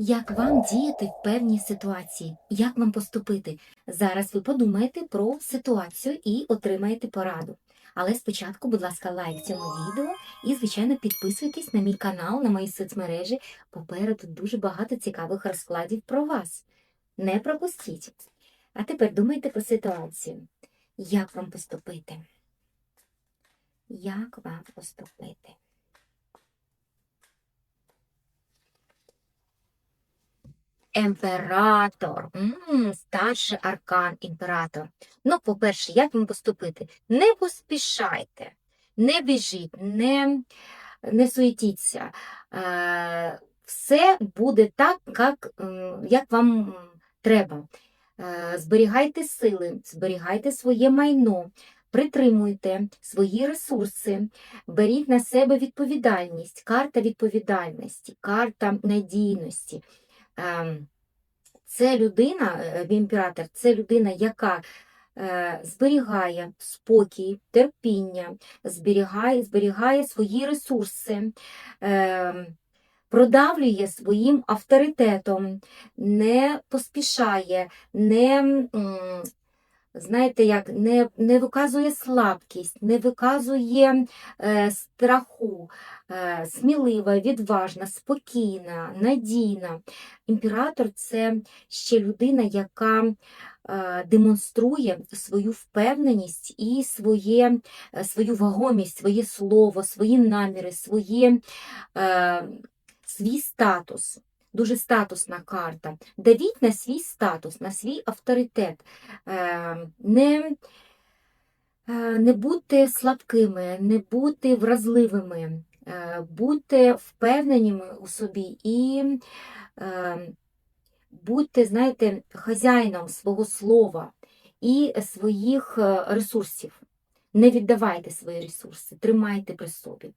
Як вам діяти в певній ситуації? Як вам поступити? Зараз ви подумаєте про ситуацію і отримаєте пораду. Але спочатку, будь ласка, лайк цьому відео і, звичайно, підписуйтесь на мій канал, на мої соцмережі. Попереду дуже багато цікавих розкладів про вас. Не пропустіть. А тепер думайте про ситуацію. Як вам поступити? Як вам поступити? Емператор. м старший аркан імператор. Ну, по-перше, як вам поступити? Не поспішайте, не біжіть, не, не суетіться. Е, все буде так, як, як вам треба. Е, зберігайте сили, зберігайте своє майно, притримуйте свої ресурси, беріть на себе відповідальність, карта відповідальності, карта надійності. Ем, Це людина, е, імператор, це людина, яка е, зберігає спокій, терпіння, зберігає, зберігає свої ресурси, ем, продавлює своїм авторитетом, не поспішає, не, знаєте, як, не, не виказує слабкість, не виказує е, страху, е, смілива, відважна, спокійна, надійна. Імператор це ще людина, яка е, демонструє свою впевненість і своє, е, свою вагомість, своє слово, свої наміри, своє, е, свій статус. Дуже статусна карта. Давіть на свій статус, на свій авторитет. Е, Не, е, не будьте слабкими, не будьте вразливими, е, будьте впевненими у собі і будьте, знаєте, хазяїном свого слова і своїх ресурсів. Не віддавайте свої ресурси, тримайте при собі.